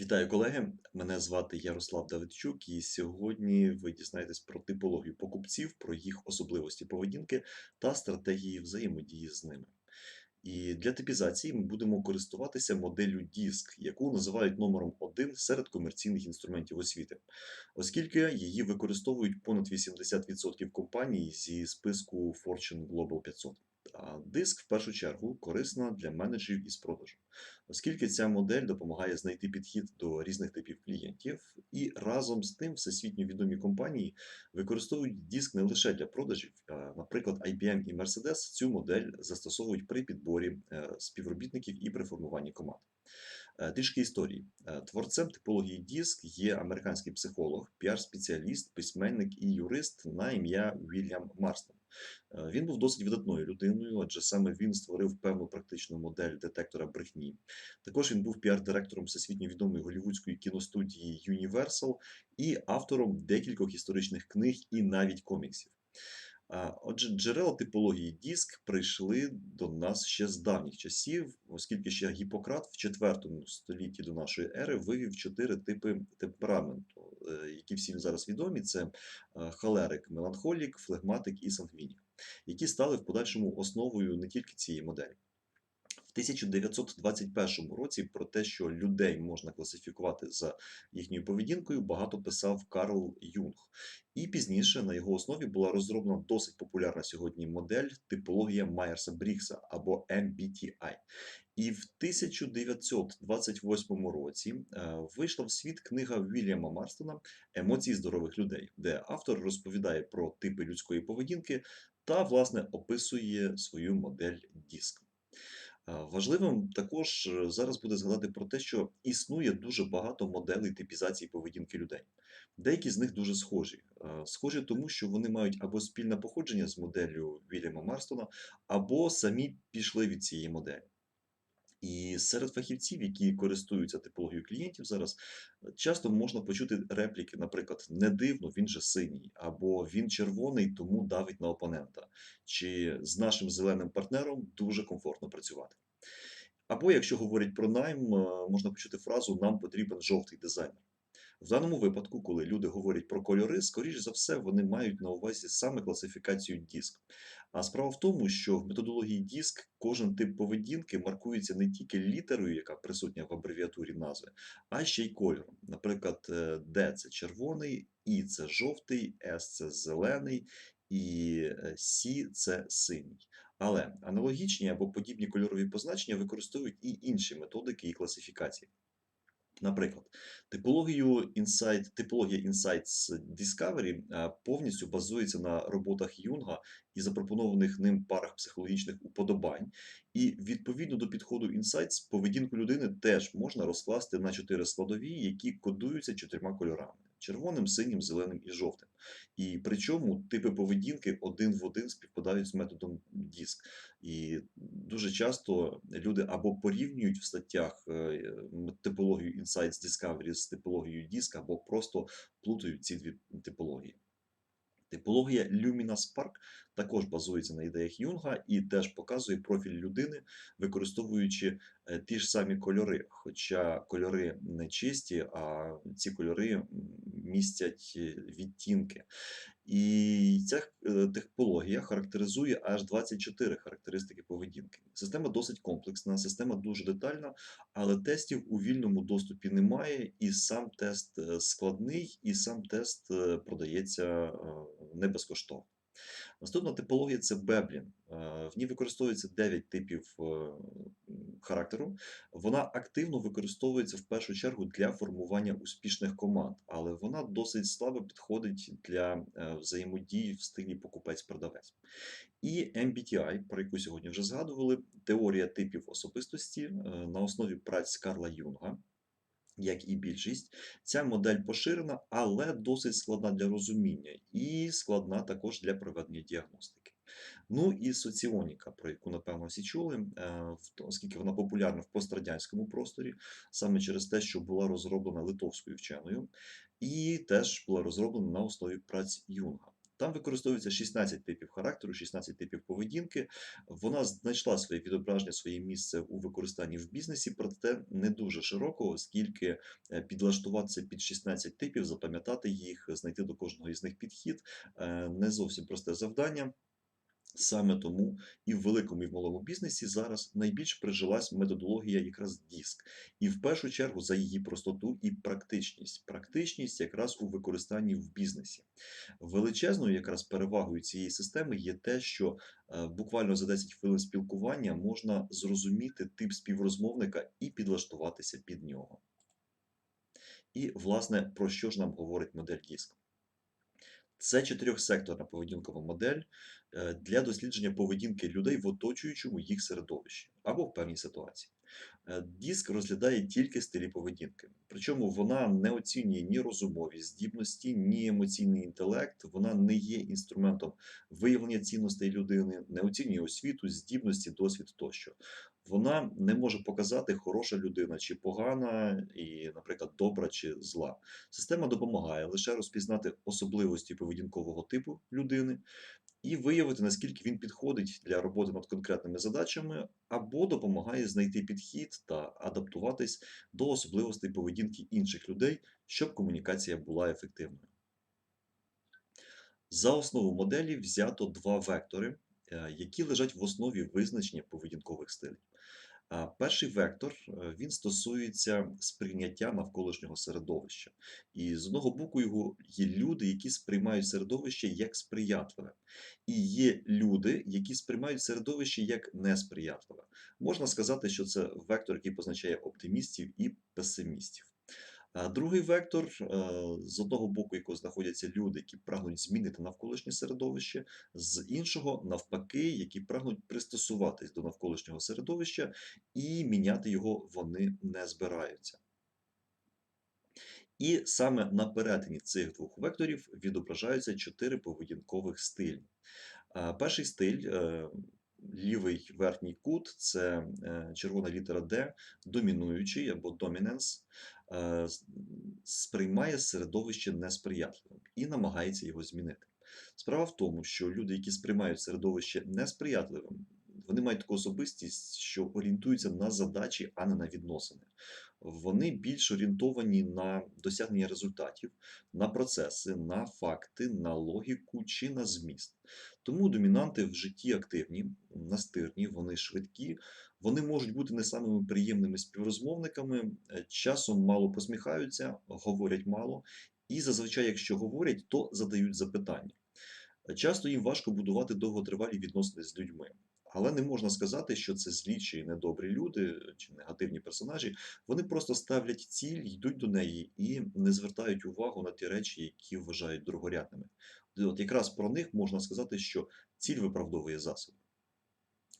Вітаю, колеги! Мене звати Ярослав Давидчук, і сьогодні ви дізнаєтесь про типологію покупців, про їх особливості поведінки та стратегії взаємодії з ними. І для типізації ми будемо користуватися моделлю DISC, яку називають номером 1 серед комерційних інструментів освіти, оскільки її використовують понад 80% компаній зі списку Fortune Global 500. Диск в першу чергу корисна для менеджерів із продажу, оскільки ця модель допомагає знайти підхід до різних типів клієнтів, і разом з тим всесвітньо відомі компанії використовують диск не лише для продажів. Наприклад, IBM і Mercedes цю модель застосовують при підборі е, співробітників і при формуванні команд. Е, Трішки історії. Е, Творцем типології DISC є американський психолог, піар-спеціаліст, письменник і юрист на ім'я Вільям Марстон. Е, Він був досить видатною людиною, адже саме він створив певну практичну модель детектора брехні. Також він був піар-директором всесвітньо відомої голівудської кіностудії Universal і автором декількох історичних книг і навіть коміксів. Отже, джерела типології диск прийшли до нас ще з давніх часів, оскільки ще Гіппократ в IV столітті до нашої ери вивів чотири типи темпераменту, е, які всім зараз відомі: це халерик, холерик, меланхолік, флегматик і сангвінік, які стали в подальшому основою не тільки цієї моделі. В 1921 році про те, що людей можна класифікувати за їхньою поведінкою, багато писав Карл Юнг. І пізніше на його основі була розроблена досить популярна сьогодні модель типологія Майерса Брікса або MBTI. І в 1928 році е, вийшла в світ книга Вільяма Марстона Емоції здорових людей, де автор розповідає про типи людської поведінки та, власне, описує свою модель диск. Е, Важливим також е, зараз буде згадати про те, що існує дуже багато моделей типізації поведінки людей. Деякі з них дуже схожі. Е, Схожі тому, що вони мають або спільне походження з моделлю Вільяма Марстона, або самі пішли від цієї моделі. І серед фахівців, які користуються типологією клієнтів зараз, часто можна почути репліки, наприклад, не дивно, він же синій, або він червоний, тому давить на опонента, чи з нашим зеленим партнером дуже комфортно працювати. Або, якщо говорять про найм, е, можна почути фразу Нам потрібен жовтий дизайнер. В даному випадку, коли люди говорять про кольори, скоріш за все, вони мають на увазі саме класифікацію диск. А справа в тому, що в методології диск кожен тип поведінки маркується не тільки літерою, яка присутня в абревіатурі назви, а ще й кольором. Наприклад, е, D – це червоний, І це жовтий, С це зелений і е, С це синій. Але аналогічні або подібні кольорові позначення використовують і інші методики і класифікації. Наприклад, типологію Insight, типологія Insights Discovery е, повністю базується на роботах Юнга і запропонованих ним парах психологічних уподобань. І відповідно до підходу Insights, поведінку людини теж можна розкласти на чотири складові, які кодуються чотирма кольорами: червоним, синім, зеленим і жовтим. І причому типи поведінки один в один співпадають з методом DISC. І дуже часто люди або порівнюють в статтях е, типологію Insights Discovery з типологією DISC, або просто плутають ці дві типології. Типологія Lumina Spark також базується на ідеях Юнга і теж показує профіль людини, використовуючи е, ті ж самі кольори. Хоча кольори не чисті, а ці кольори містять е, відтінки. І ця технологія характеризує аж 24 характеристики поведінки. Система досить комплексна, система дуже детальна, але тестів у вільному доступі немає, і сам тест е, складний, і сам тест е, продається е, не безкоштовно. Наступна типологія це Беблін. Е, В ній використовується 9 типів е, характеру. Вона активно використовується в першу чергу для формування успішних команд, але вона досить слабо підходить для е, взаємодії в стилі покупець-продавець. І MBTI, про яку сьогодні вже згадували, теорія типів особистості на основі праць Карла Юнга. Як і більшість, ця модель поширена, але досить складна для розуміння і складна також для проведення діагностики. Ну і соціоніка, про яку, напевно, всі чули, е, оскільки вона популярна в пострадянському просторі, саме через те, що була розроблена литовською вченою, і теж була розроблена на основі праць Юнга. Там використовується 16 типів характеру, 16 типів поведінки. Вона знайшла своє відображення, своє місце у використанні в бізнесі, проте не дуже широко, оскільки е, підлаштуватися під 16 типів, запам'ятати їх, знайти до кожного із них підхід е, не зовсім просте завдання. Саме тому і в великому, і в малому бізнесі зараз найбільш прижилась методологія якраз диск. І в першу чергу за її простоту і практичність. Практичність якраз у використанні в бізнесі. Величезною якраз перевагою цієї системи є те, що е, буквально за 10 хвилин спілкування можна зрозуміти тип співрозмовника і підлаштуватися під нього. І, власне, про що ж нам говорить модель диск? Це чотирьохсекторна поведінкова модель е, для дослідження поведінки людей в оточуючому їх середовищі або в певній ситуації. Е, Диск розглядає тільки стилі поведінки, причому вона не оцінює ні розумові здібності, ні емоційний інтелект. Вона не є інструментом виявлення цінностей людини, не оцінює освіту, здібності, досвід тощо. Вона не може показати, хороша людина чи погана, і, наприклад, добра чи зла. Система допомагає лише розпізнати особливості поведінкового типу людини і виявити, наскільки він підходить для роботи над конкретними задачами, або допомагає знайти підхід та адаптуватись до особливостей поведінки інших людей, щоб комунікація була ефективною. За основу моделі взято два вектори, е, які лежать в основі визначення поведінкових стилів. Перший вектор е, він стосується сприйняття навколишнього середовища. І з одного боку, його є люди, які сприймають середовище як сприятливе, і є люди, які сприймають середовище як несприятливе. Можна сказати, що це вектор, який позначає оптимістів і песимістів. А другий вектор, е, з одного боку, якого знаходяться люди, які прагнуть змінити навколишнє середовище, з іншого, навпаки, які прагнуть пристосуватись до навколишнього середовища і міняти його вони не збираються. І саме на перетині цих двох векторів відображаються чотири поведінкових стилі. Перший стиль, е, лівий верхній кут, це е, червона літера D, домінуючий або dominance, е, сприймає середовище несприятливим і намагається його змінити. Справа в тому, що люди, які сприймають середовище несприятливим, вони мають таку особистість, що орієнтуються на задачі, а не на відносини. Вони більш орієнтовані на досягнення результатів, на процеси, на факти, на логіку чи на зміст. Тому домінанти в житті активні, настирні, вони швидкі, вони можуть бути не самими приємними співрозмовниками, е, часом мало посміхаються, говорять мало, і зазвичай, якщо говорять, то задають запитання. Часто їм важко будувати довготривалі відносини з людьми. Але не можна сказати, що це злі чи недобрі люди, чи негативні персонажі. Вони просто ставлять ціль, йдуть до неї і не звертають увагу на ті речі, які вважають другорядними. От якраз про них можна сказати, що ціль виправдовує засоби.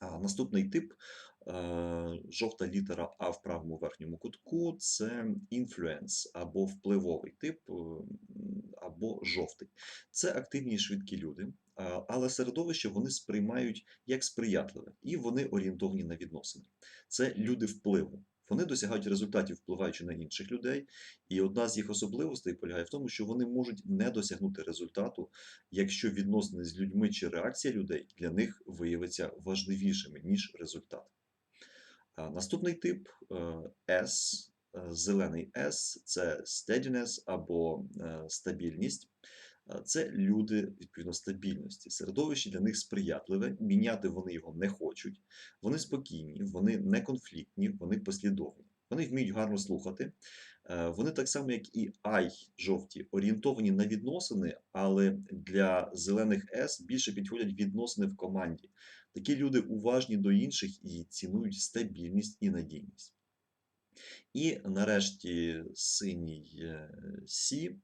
А наступний тип, е, жовта літера А в правому верхньому кутку це інфлюенс або впливовий тип, або жовтий. Це активні і швидкі люди, але середовище вони сприймають як сприятливе, і вони орієнтовані на відносини. Це люди впливу. Вони досягають результатів, впливаючи на інших людей. І одна з їх особливостей полягає в тому, що вони можуть не досягнути результату, якщо відносини з людьми чи реакція людей для них виявиться важливішими, ніж результат. Наступний тип е, S, зелений S це steadiness або е, стабільність. Е, Це люди відповідно стабільності. Середовище для них сприятливе, міняти вони його не хочуть. Вони спокійні, вони не конфліктні, вони послідовні. Вони вміють гарно слухати. Е, Вони так само, як і I жовті, орієнтовані на відносини, але для зелених S більше підходять відносини в команді. Такі люди уважні до інших і цінують стабільність і надійність. І нарешті синій е, C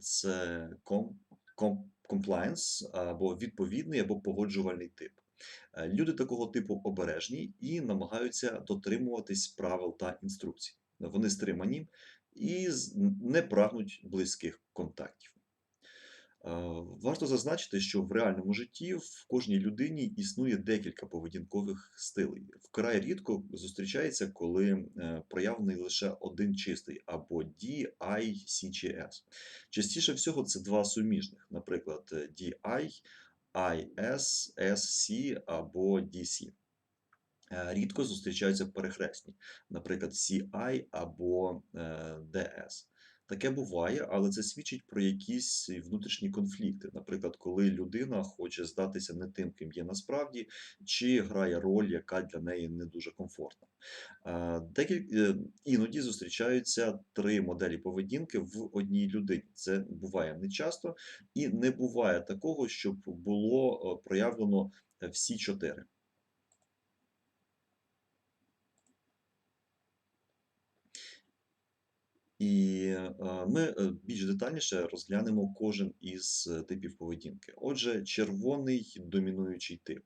це com- com- compliance або відповідний, або погоджувальний тип. Е, Люди такого типу обережні і намагаються дотримуватись правил та інструкцій. Вони стримані і не прагнуть близьких контактів. Варто зазначити, що в реальному житті в кожній людині існує декілька поведінкових стилей. Вкрай рідко зустрічається, коли е, проявлений лише один чистий або D, I, C чи S. Частіше всього це два суміжних, наприклад, DI, IS, SC або DC. Е, Рідко зустрічаються перехресні, наприклад, CI або е, DS. Таке буває, але це свідчить про якісь внутрішні конфлікти. Наприклад, коли людина хоче здатися не тим, ким є насправді, чи грає роль, яка для неї не дуже комфортна. Е, Декіль... е, Іноді зустрічаються три моделі поведінки в одній людині. Це буває нечасто, і не буває такого, щоб було е, проявлено е, всі чотири. І е, ми е, більш детальніше розглянемо кожен із е, типів поведінки. Отже, червоний домінуючий тип.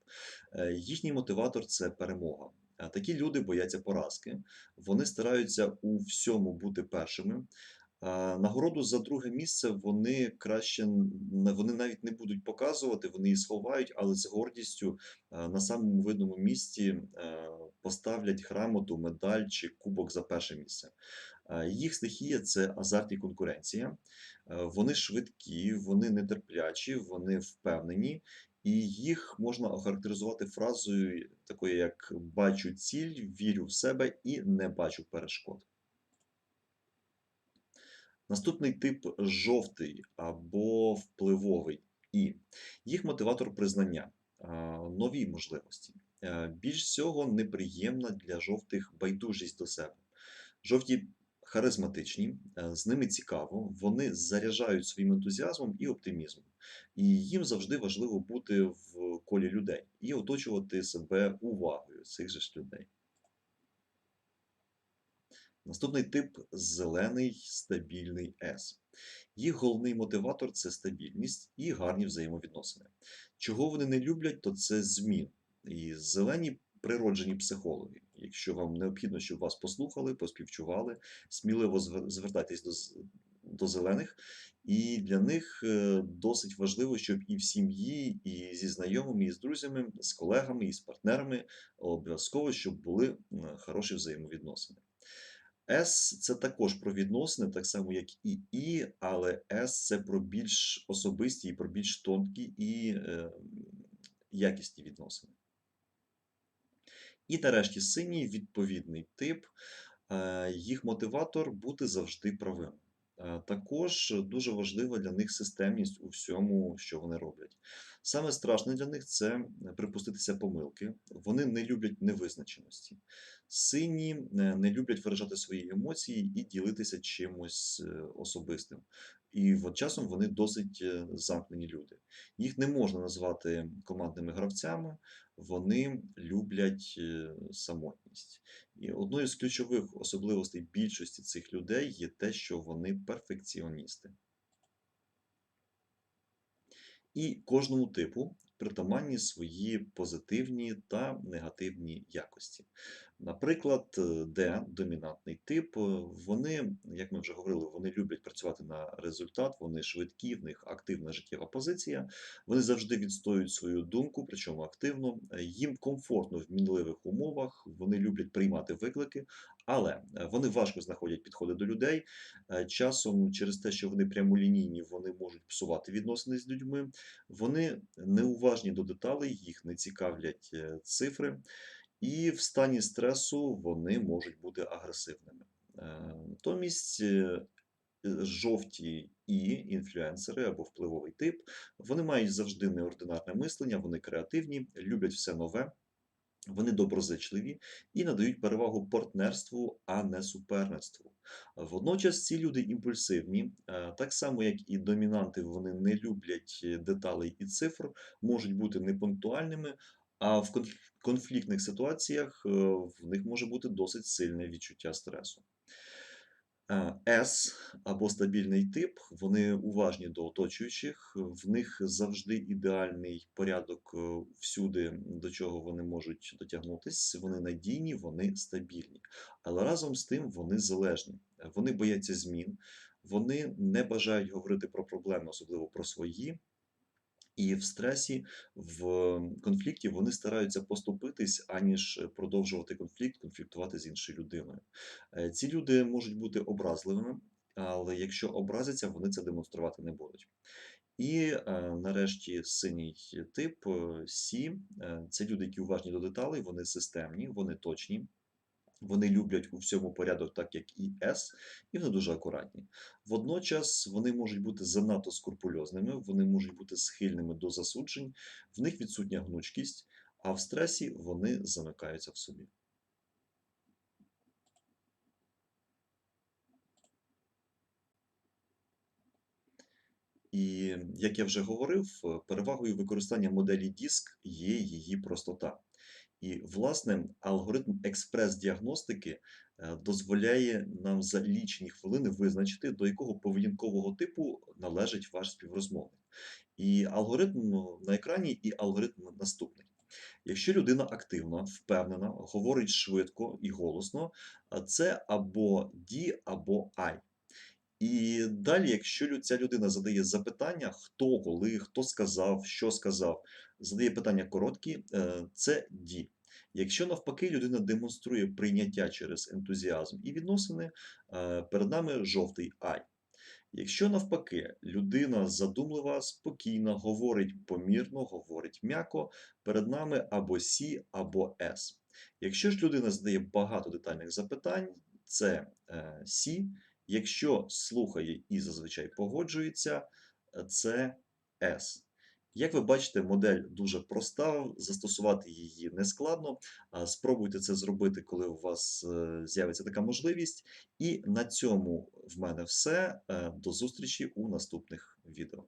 Їхній мотиватор це перемога. Такі люди бояться поразки, вони стараються у всьому бути першими. Нагороду за друге місце вони краще вони навіть не будуть показувати, вони її сховають, але з гордістю на самому видному місці поставлять грамоту, медаль чи кубок за перше місце. Е, Їх стихія це азарт і конкуренція. Е, Вони швидкі, вони нетерплячі, вони впевнені, і їх можна охарактеризувати фразою такою, як бачу ціль, вірю в себе і не бачу перешкод. Наступний тип жовтий або впливовий І. Їх мотиватор признання, нові можливості. Е, Більш всього неприємна для жовтих байдужість до себе. Жовті харизматичні, е, з ними цікаво, вони заряджають своїм ентузіазмом і оптимізмом. І їм завжди важливо бути в колі людей і оточувати себе увагою цих же ж людей. Наступний тип зелений стабільний С. Їх головний мотиватор це стабільність і гарні взаємовідносини. Чого вони не люблять, то це змін. І зелені природжені психологи. Якщо вам необхідно, щоб вас послухали, поспівчували, сміливо звертайтесь до, до зелених. І для них е, досить важливо, щоб і в сім'ї, і зі знайомими, і з друзями, з колегами, і з партнерами обов'язково, щоб були хороші взаємовідносини. S це також про відносини, так само як і І, але S це про більш особисті і про більш тонкі і е, якісні відносини. І нарешті синій відповідний тип. Е, Їх мотиватор бути завжди правим. Е, Також дуже важлива для них системність у всьому, що вони роблять. Саме страшне для них це припуститися помилки. Вони не люблять невизначеності. Сині е, не люблять виражати свої емоції і ділитися чимось е, особистим. І от часом вони досить е, замкнені люди. Їх не можна назвати командними гравцями, вони люблять е, самотність. І одною з ключових особливостей більшості цих людей є те, що вони перфекціоністи. І кожному типу притаманні свої позитивні та негативні якості. Наприклад, е, Д, домінантний тип, е, вони, як ми вже говорили, вони люблять працювати на результат, вони швидкі, в них активна життєва позиція, вони завжди відстоюють свою думку, причому активно. Е, Їм комфортно в мінливих умовах, вони люблять приймати виклики, але вони важко знаходять підходи до людей. Часом через те, що вони прямолінійні, вони можуть псувати відносини з людьми. Вони неуважні до деталей, їх не цікавлять цифри, і в стані стресу вони можуть бути агресивними. Е, Натомість е, жовті і інфлюенсери або впливовий тип, вони мають завжди неординарне мислення, вони креативні, люблять все нове. Вони доброзичливі і надають перевагу партнерству, а не суперництву. Водночас ці люди імпульсивні, е, так само як і домінанти, вони не люблять деталей і цифр, можуть бути непунктуальними, а в конфліктних ситуаціях е, в них може бути досить сильне відчуття стресу. Е, С або стабільний тип, вони уважні до оточуючих, в них завжди ідеальний порядок е, всюди, до чого вони можуть дотягнутися. Вони надійні, вони стабільні. Але разом з тим вони залежні. Е, Вони бояться змін, Вони не бажають говорити про проблеми, особливо про свої. І в стресі, в конфлікті вони стараються поступитись, аніж продовжувати конфлікт, конфліктувати з іншою людиною. Е, Ці люди можуть бути образливими, але якщо образяться, вони це демонструвати не будуть. І е, нарешті синій тип е, Сі це люди, які уважні до деталей, вони системні, вони точні. Вони люблять у всьому порядок, так як і С, і вони дуже акуратні. Водночас вони можуть бути занадто скрупульозними, вони можуть бути схильними до засуджень, в них відсутня гнучкість, а в стресі вони замикаються в собі. І як я вже говорив, перевагою використання моделі DISC є її простота. І, власне, алгоритм експрес-діагностики е, дозволяє нам за лічені хвилини визначити, до якого поведінкового типу належить ваш співрозмовник. І алгоритм ну, на екрані, і алгоритм наступний. Якщо людина активна, впевнена, говорить швидко і голосно, це або D, або I. І далі, якщо ця людина задає запитання, хто, коли, хто сказав, що сказав, задає питання короткі, е, це «ді». Якщо навпаки людина демонструє прийняття через ентузіазм і відносини, е, перед нами жовтий «ай». Якщо навпаки людина задумлива, спокійна, говорить помірно, говорить м'яко, перед нами або Сі, або С. Якщо ж людина задає багато детальних запитань, це е, Сі. Якщо слухає і зазвичай погоджується, е, це S. Як ви бачите, модель дуже проста, застосувати її нескладно. Спробуйте це зробити, коли у вас е, з'явиться така можливість. І на цьому в мене все. Е, До зустрічі у наступних відео.